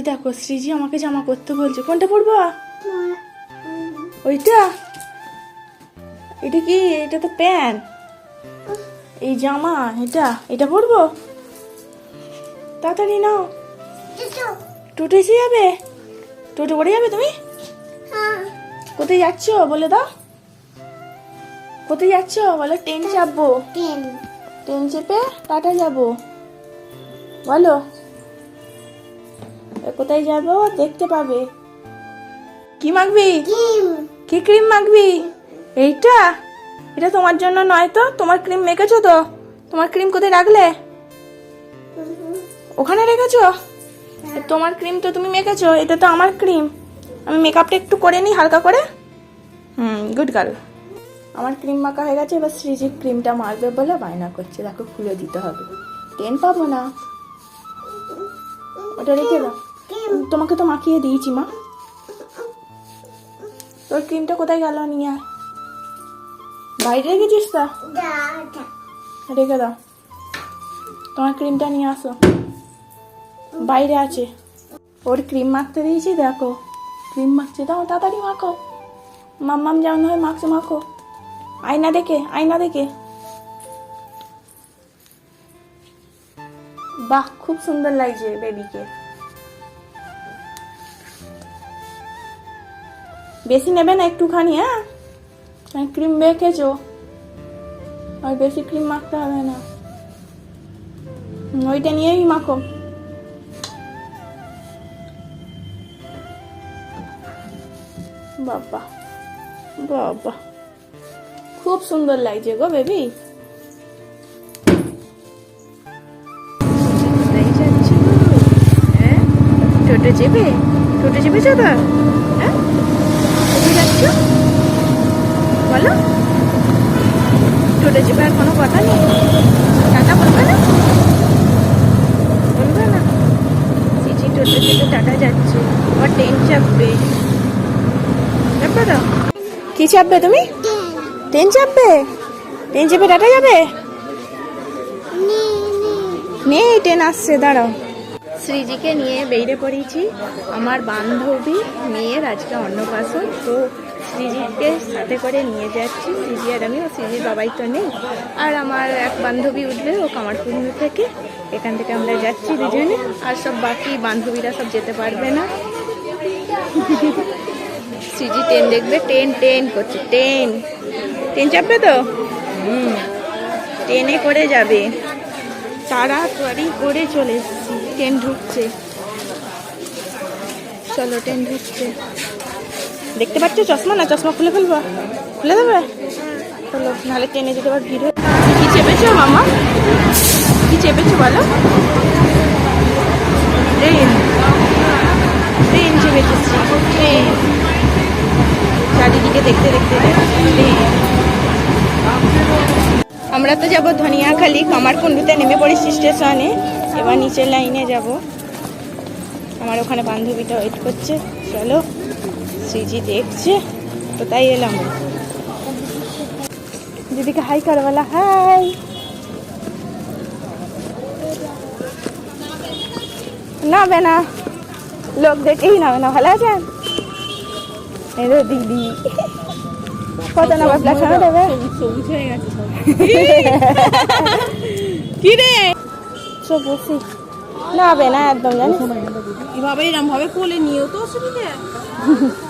এই দেখো শ্রীজি আমাকে জামা করতে বলছে। কোনটা পরবো? ওইটা? এটা কি? এটা তো প্যান্ট। এই জামা এটা? এটা পরবো? তাড়াতাড়ি নাও। টোটো এসে যাবে? টোটো করে যাবে তুমি? কোথায় যাচ্ছ? বলে দাও। কোথায় যাচ্ছ? বলো ট্রেন চাপবো। ট্রেন চেপে টাটা যাব। বলো। কোথায় যাব? দেখতে পাবে। কি মাখবি? কি ক্রিম মাখবি? এইটা? এটা তোমার জন্য নয় তো? তোমার ক্রিম মেখেছো তো? তোমার ক্রিম কোথায় রাখলে? ওখানে রেখেছো? এ তোমার ক্রিম তো তুমি মেখেছো এটা তো আমার ক্রিম। আমি মেকআপটা একটু করে নিই হালকা করে। হুম গুড গার্ল আমার ক্রিম মাখা হয়ে গেছে এবার সৃজির ক্রিমটা মারবে বলে বায়না করছে। দেখো খুলে দিতে হবে। টেন পাবো না? ওটা রেখে দাও। তোমাকে তো মাখিয়ে দিয়েছি, মা। তোর ক্রিমটা কোথায় গেল, নিয়ে? আর বাইরে রেখেছিস তা? রেখে দাও। তোমার ক্রিমটা নিয়ে আসো। বাইরে আছে। ওর ক্রিম মাখতে দিয়েছি, দেখো। ক্রিম মাখছে, দাও, তাড়াতাড়ি মাখো। মাম্মাম যেমন হয় মাখছে, মাখো। আয়না দেখে আয়না দেখে। বাহ, খুব সুন্দর লাগছে বেবিকে। বেশি নেবে না একটুখানি হ্যাঁ? ক্রিম মেখেছো আর বেশি ক্রিম মাখতে হবে না। ওইটা নিয়েই মাখো। বাবা বাবা। খুব সুন্দর লাগছে গো বেবি। টোটো চেপে? টোটো চেপেছো তো? হ্যাঁ বলো। টোটো চেপে আর কোনো কথা নেই। টাটা বলবে না? বলবে না। সিজি টোটো চেপে টাটা যাচ্ছে। আবার ট্রেন চাপবে। চাপবে তো? কি চাপবে তুমি? ট্রেন চাপবে? ট্রেন চেপে টাটা যাবে? নেই ট্রেন আসছে, দাঁড়াও। শ্রীজিকে নিয়ে বেরিয়ে পড়েছি। আমার বান্ধবী, মেয়ের আজকে অন্নপ্রাশন। তো শ্রীজিকে সাথে করে নিয়ে যাচ্ছি। সিজি আর আমি ও সিজির বাবাই তো নেই। আর আমার এক বান্ধবী উঠবে ও কামারপুকুর থেকে। এখান থেকে আমরা যাচ্ছি দুজনে। আর সব বাকি বান্ধবীরা সব যেতে পারবে না। সিজি ট্রেন দেখবে ট্রেন ট্রেন করছে ট্রেন। ট্রেন চাপবে তো? হুম। ট্রেনে করে যাবে। তাড়াতাড়ি করে চলে এসেছি। ট্রেন ঢুকছে। চলো ট্রেন ঢুকছে। দেখতে পাচ্ছ চশমা না চশমা খুলে ফেলব? খুলে দেবে? নাহলে ট্রেনে যেতে আবার ভিড় কি চেপেছো মামা? কি চেপেছো বলো? ট্রেন। ট্রেন চেপেছি ট্রেন। চারিদিকে দেখতে দেখতে ট্রেন। আমরা তো যাব ধনিয়াখালি, কামারকুণ্ডুতে নেমে পড়েছি স্টেশনে এবার নিচের লাইনে যাব। আমার ওখানে বান্ধবীটা ওয়েট করছে। চলো। শ্রীজি দেখছে তো তাই এলাম। দিদিকে হাই করো বলা হাই। না। লোক দেখেই না ভালো আছেন? এই দিদি। কত নাম্বার প্ল্যাটফর্মে দেবে সবুজ হয়ে গেছে। কি রে? বসি না একদম জানিস? এভাবে এরম ভাবে কোলে নিয়েও তো অসুবিধে।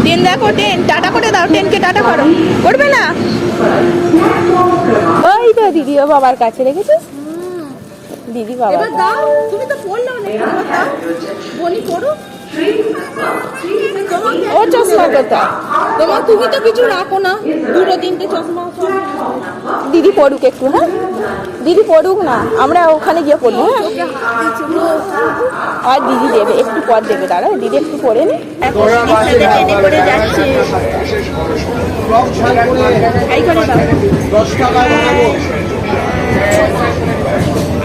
ট্রেন দেখো ট্রেন টাটা করে দাও ট্রেনকে টাটা করো। করবে না? ওই তো দিদি ও বাবার কাছে রেখেছিস দিদি বাবা এবার দাও তুমি তো পড়ল না বনি পড়ুক ও চশমা কোথায় তোমার তুমি তো কিছু রাখো না। দুটো তিনটে চশমা দিদি পড়ুক একটু হ্যাঁ? দিদি পড়ুক না আমরা ওখানে গিয়ে পড়ব হ্যাঁ? আর দিদি দেবে একটু পর দেবে দাঁড়া দিদি একটু পড়ে নি।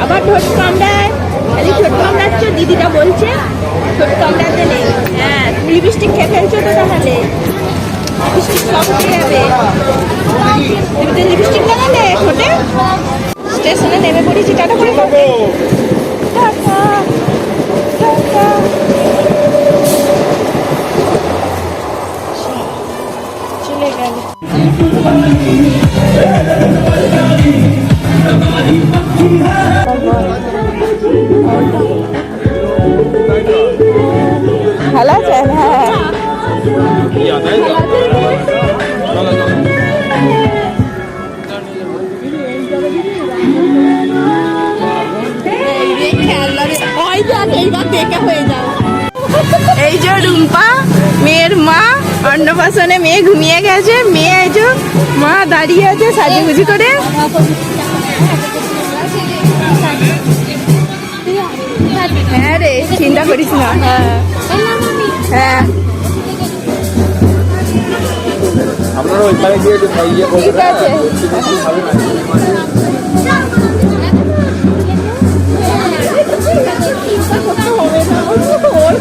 আবার ছোট কামড়ায় খালি কামড়াচ্ছ দিদিটা বলছে। ছোট কামড়াতে নেই। হ্যাঁ তুমি লিপস্টিক খেয়ে ফেলছো তো তাহলে। লিপস্টিক সব উঠে যাবে। তুমি তো লিপস্টিক লাগালে ঠোঁটে স্টেশনে নেমে পড়েছি, টাটা করে দাও টাটা টাটা। চলে গেল। হ্যাঁ। হয়ে যাও। এই যে রুম্পা মেয়ের মা অন্নপ্রাশনে মেয়ে ঘুমিয়ে গেছে মেয়ে এই যে মা দাঁড়িয়ে আছে সাজুগুজি করে। রে করিস না? হ্যাঁ। আপনারা ওইখানে গিয়ে একটু ঠিক আছে।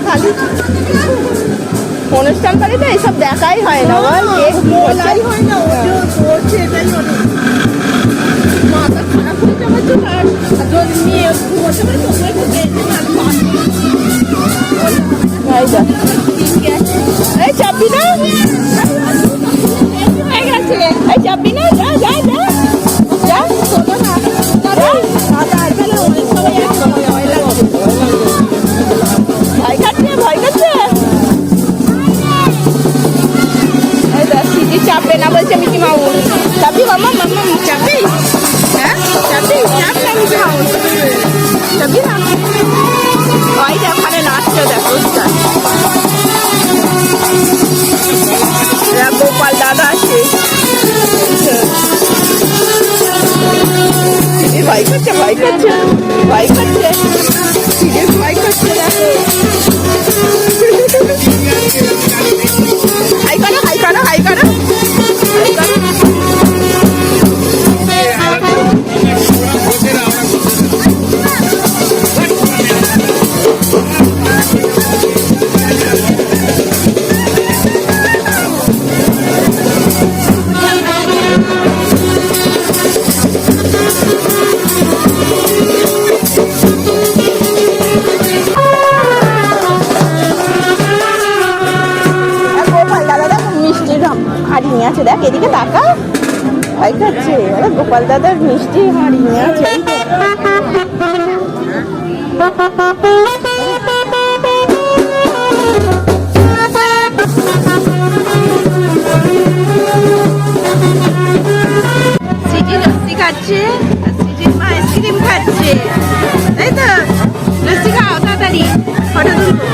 খালি অনুষ্ঠান করে তো এইসব দেখাই হয় না বল। করছে। মাথা খারাপ হয়ে যাওয়ার জন্য। আর নিয়ে এই চাপবি না। এই চাপবি না। দেখ এদিকে ভয় খাচ্ছে আরে গোপাল দাদার মিষ্টি হাড়ি নিয়ে সিটি লস্যি খাচ্ছে সিটির আইসক্রিম খাচ্ছে। তাই তো? লস্যি খাও, তাড়াতাড়ি। ফটো তুলবো।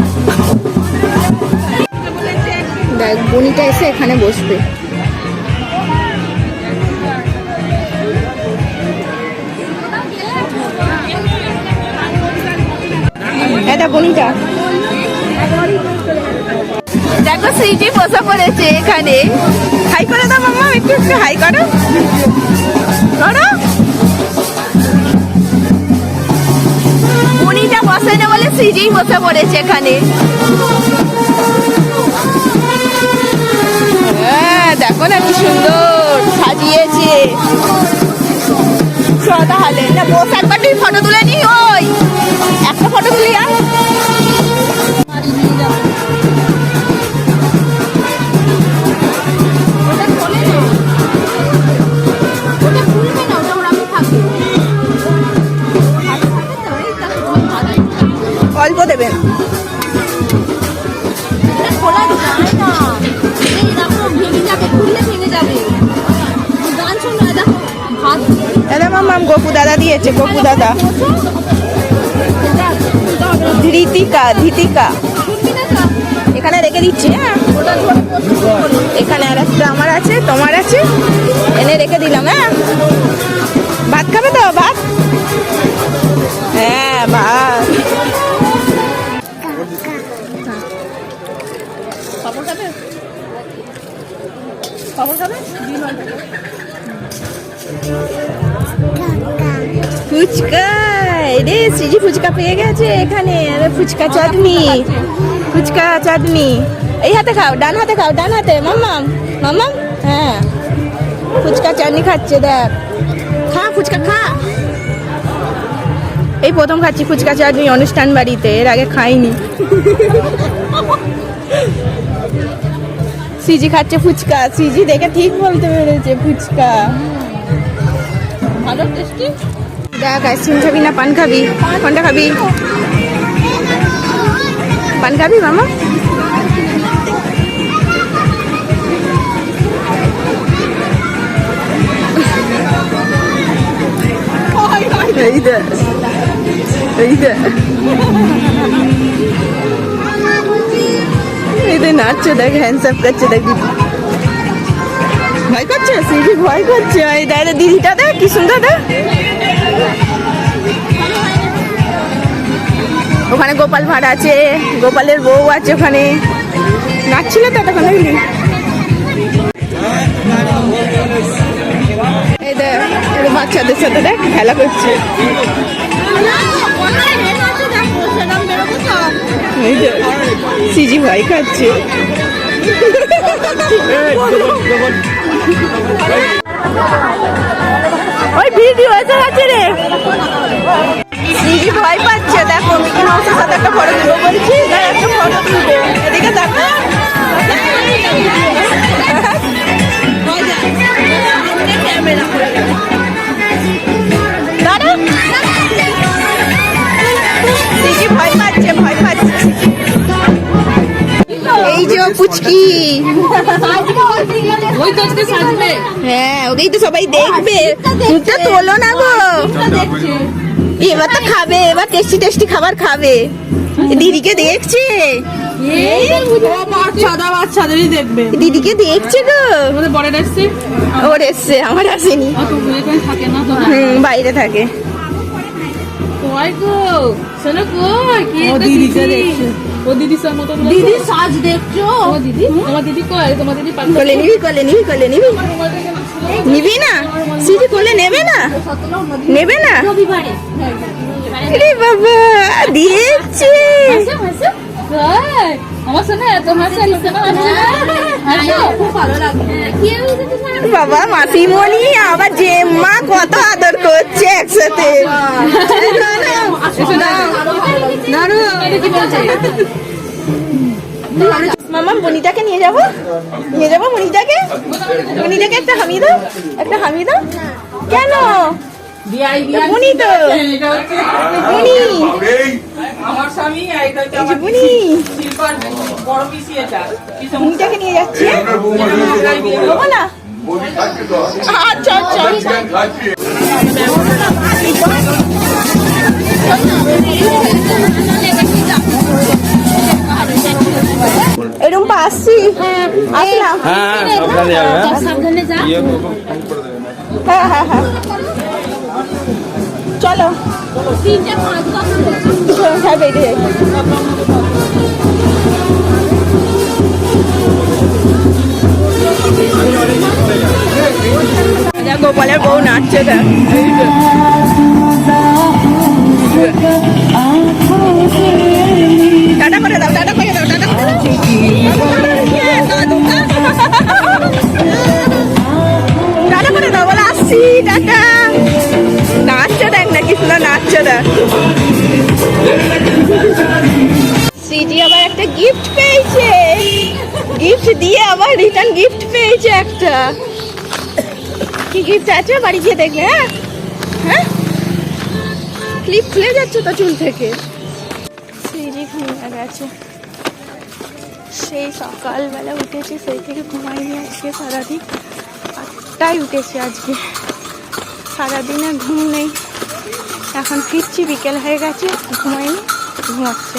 দেখ, বনিটা এসে এখানে বসবে। দেখো সিটি বসে পড়েছে এখানে। হাই করে দাও মাম্মা, একটু একটু হাই করো। করো। বনিটা বসে না বলে সিজি বসে পড়েছে এখানে। হ্যাঁ দেখো না কি সুন্দর সাজিয়েছে। তাহলে। না বস একবার তুই ফটো তুলে নি ওই। একটা ফটো তুলি আর দাদা দিয়েছে গোপু দাদা। ধৃতিকা ধৃতিকা। এখানে রেখে দিচ্ছি হ্যাঁ? এখানে আর একটা আমার আছে, তোমার আছে। এনে রেখে দিলাম হ্যাঁ? ফুচকা। রে সিজি ফুচকা পেয়ে গেছে এখানে। ফুচকা চাটনি। ফুচকা চাটনি। এই হাতে খাও, ডান হাতে খাও, ডান হাতে। মাম্মাম মাম্মাম। হ্যাঁ। ফুচকা চাটনি খাচ্ছে, দেখ। খা, ফুচকা খা। এই প্রথম খাচ্ছি ফুচকা চাটনি অনুষ্ঠান বাড়িতে, এর আগে খাইনি। সিজি খাচ্ছে ফুচকা। সিজি দেখে ঠিক বলতে পেরেছে, ফুচকা। ভালো, টেস্টি? দেখ আইসক্রিম খাবি না, পান খাবি? কোনটা খাবি? পান খাবি, মামা? এই দে এই দে। এই নাচছে, দেখ হ্যান্ডস আপ করছে, দেখ, দিদি। ভয় করছে? সিজি ভয় করছে? এই দেখ রে দিদিটা দেখ, কি সুন্দর দেখ। ওখানে গোপাল ভাড় আছে, গোপালের বউ আছে ওখানে। নাচছিল তো তখন এই দেখ বাচ্চাদের সাথে দেখ, খেলা করছে। সিজি ভয় খাচ্ছে। পুচকি। হ্যাঁ ওকেই তো সবাই দেখবে। মুখটা তোলো না গো। এবার তো খাবে এবার টেস্টি টেস্টি খাবার খাবে। দিদিকে দেখছে। দেখবে। দিদিকে দেখছে গো। বড় এসছে ওর এসছে আমার আসেনি। বাইরে থাকে। কই গো? শোনো কই কি দিদিকে দেখছে। ও দিদি সব মতো দিদি সাজ দেখছ? ও দিদি? তোমার দিদি কই তোমার দিদি পাল্টা কোলে নিবি কোলে নিবি কোলে নিবি। নিবি না? সিজি কোলে নেবে না? নেবে না? রবিবারে। আরে বাবা দিয়েছে হাসো হাসো। বাবা মাসিমণি আবার জেম্মা কত আদর করছে একসাথে। মামা বনিটাকে নিয়ে যাব? নিয়ে যাব বনিটাকে বনিটাকে একটা হামি দাও একটা হামি দাও কেন? বুনি তো। বুনি। আমার স্বামী আর এটা হচ্ছে আমার বুনি। শিল্পার বড় পিসি এটা। বুনিটাকে নিয়ে যাচ্ছি। হ্যাঁ? না। আচ্ছা আচ্ছা আচ্ছা। এরকম পা আসছি। আসলাম। হ্যাঁ হ্যাঁ সাবধানে যাবে হ্যাঁ। সাবধানে যা। হ্যাঁ হ্যাঁ হ্যাঁ। চলো তিনটে পাঁচ হ্যাঁ বেরিয়ে যাই যা গোপালের বউ নাচছে দেখ গিফট আছে? বাড়ি গিয়ে দেখবে হ্যাঁ? হ্যাঁ? ক্লিপ খুলে যাচ্ছে তো চুল থেকে। সিজি ঘুমিয়ে গেছে। সেই সকালবেলা উঠেছে, সেই থেকে ঘুমাইনি আজকে সারাদিন। আটটায় উঠেছে আজকে। সারাদিনে ঘুম নেই। এখন ফিরছি, বিকেল হয়ে গেছে, ঘুমাইনি, ঘুমাচ্ছে।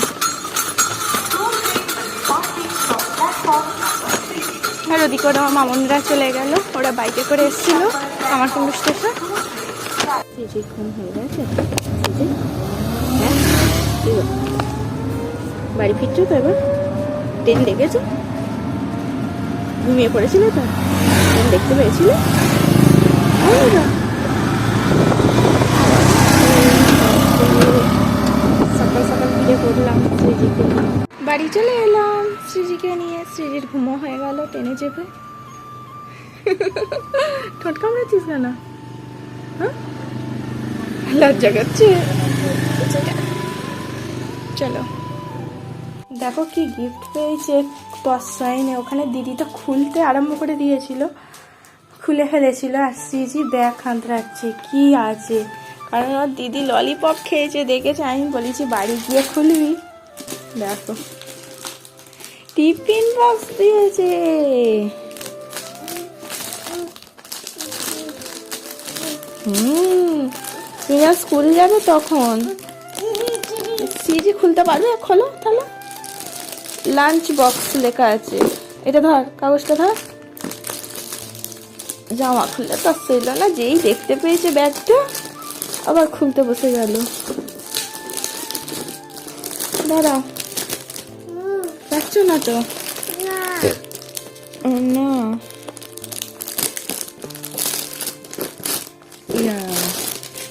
আর ওদিকে ওরা মামনরা চলে গেল, ওরা বাইকে করে এসেছিল। আমার কোন স্টেশন হয়ে গেছে। হ্যাঁ বাড়ি ফিরছো তো এবার? ট্রেন দেখেছ? ঘুমিয়ে পড়েছিলে তো? ট্রেন দেখতে পেয়েছিলে? সকাল সকাল বাড়ি চলে এলাম। শ্রীজিকে নিয়ে, শ্রীজির ঘুমো হয়ে গেল টেনে চেপে। ঠোঁট কামড়াচ্ছিস কেন? হ্যাঁ? লজ্জা করছে। চলো। দেখো কি গিফট পেয়েছে তসাইনে ওখানে দিদি তো খুলতে আরম্ভ করে দিয়েছিল। খুলে ফেলেছিল আর সিজি ব্যাগ খান্তরাচ্ছে কি আছে? কারণ ওর দিদি ললিপপ খেয়েছে দেখেছে? আমি বলেছি বাড়ি গিয়ে খুলবি। দেখো। টিফিন বক্স দিয়েছে। হুম তুমি স্কুল যাবে তখন। সিজি খুলতে পারবে? খোলো তাহলে। লাঞ্চ বক্স লেখা আছে। এটা ধর কাগজটা ধর। জামা খুললে তো ছিল না যেই দেখতে পেয়েছে ব্যাগটা আবার খুলতে বসে গেল। দাঁড়াও পাচ্ছ না তো? ও, না।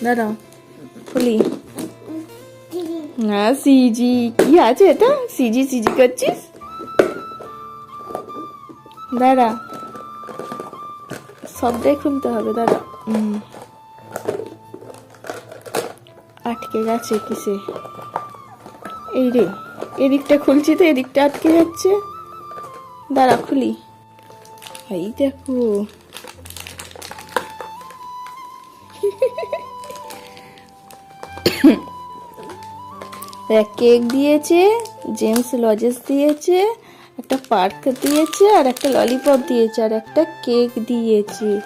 দাঁড়াও, খুলি। হ্যাঁ সিজি। কি আছে এটা? সিজি সিজি করছিস? দাঁড়া। সবটাই খুলতে হবে, দাঁড়া। আটকে গেছে কিসে? এই রে, এদিকটা খুলছি তো, এদিকটা আটকে যাচ্ছে। দাঁড়া, খুলি। এই দেখো। কেক দিয়েছে, জেমস লজেস দিয়েছে, একটা পার্ক দিয়েছে আর একটা ললিপপ দিয়েছে আর একটা কেক দিয়েছে।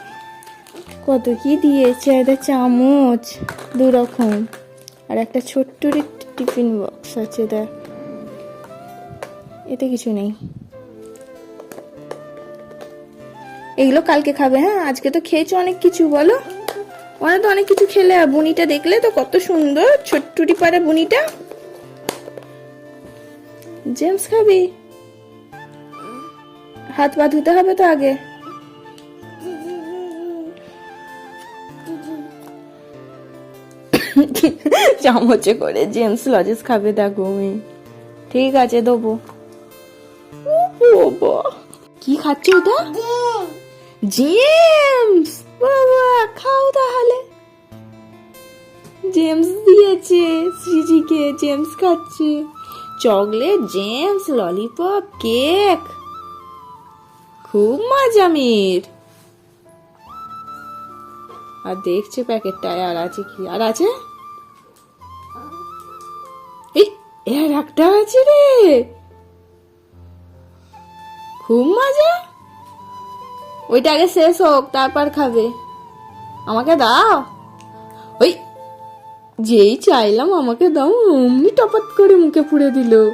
কত কি দিয়েছে? একটা চামচ দু রকম আর একটা ছোট্ট টিফিন বক্স আছে, দেখ। এতে কিছু নেই। এগুলো কালকে খাবে হ্যাঁ? আজকে তো খেয়েছো অনেক কিছু, বলো। ওরা তো অনেক কিছু খেলে আর বুনিটা দেখলে তো কত সুন্দর ছোট্টুটি পারে বুনিটা। জেমস খাবি? হাত পা ধুতে হবে তো আগে। চামচে করে জেমস লজেস খাবে দেখো মেয়ে ঠিক আছে দেবো। কি খাচ্ছ ওটা? জেমস! বাবা, খাও তাহলে। জেমস দিয়েছে, সৃজিকে জেমস খাচ্ছে। Chocolate, Gems, lollipop, cake. খুব মজা মেয়ের আর দেখছে প্যাকেটটায়, আর আছে কি? আর আছে? এর একটা আছে রে। খুব মজা। ওইটা আগে শেষ হোক, তারপর খাবে। আমাকে দাও। ওই, যেই চাইলাম আমাকে দাও, অমনি টপাত করে মুখে পুড়ে দিল।